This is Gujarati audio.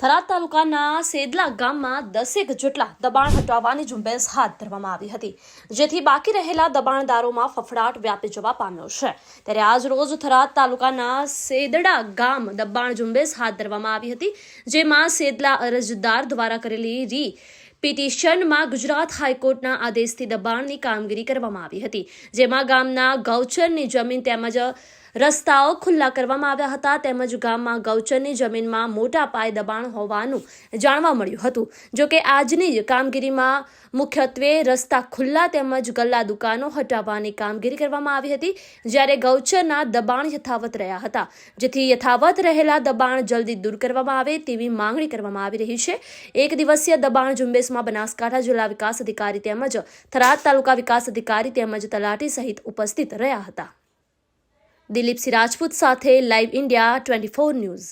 થરાદ તાલુકાના સેદલા ગામમાં દસેક જેટલા દબાણ હટાવવાની ઝુંબેશ હાથ ધરવામાં આવી હતી. જેથી બાકી રહેલા દબાણદારોમાં ફફડાટ વ્યાપી જવા પામ્યો છે. ત્યારે આજ રોજ થરાદ તાલુકાના સેદડા ગામ દબાણ ઝુંબેશ હાથ ધરવામાં આવી હતી, જેમાં સેદલા અરજદાર દ્વારા કરેલી રી પિટિશનમાં ગુજરાત હાઈકોર્ટના આદેશથી દબાણની કામગીરી કરવામાં આવી હતી, જેમાં ગામના ગૌચરની જમીન તેમજ રસ્તાઓ ખુલ્લા કરવામાં આવ્યા હતા તેમજ ગામમાં ગૌચરની જમીનમાં મોટા પાયે દબાણ હોવાનું જાણવા મળ્યું હતું. જો કે આજની કામગીરીમાં મુખ્યત્વે રસ્તા ખુલ્લા તેમજ ગલ્લા દુકાનો હટાવવાની કામગીરી કરવામાં આવી હતી, જ્યારે ગૌચરના દબાણ યથાવત રહ્યા હતા. જેથી યથાવત રહેલા દબાણ જલ્દી દૂર કરવામાં આવે તેવી માંગણી કરવામાં આવી રહી છે. એક દિવસીય દબાણ ઝુંબેશમાં બનાસકાંઠા જિલ્લા વિકાસ અધિકારી તેમજ થરાદ તાલુકા વિકાસ અધિકારી તેમજ તલાટી સહિત ઉપસ્થિત રહ્યા હતા. દિલીપ સિંહ રાજપૂત સાથે live India twenty four news.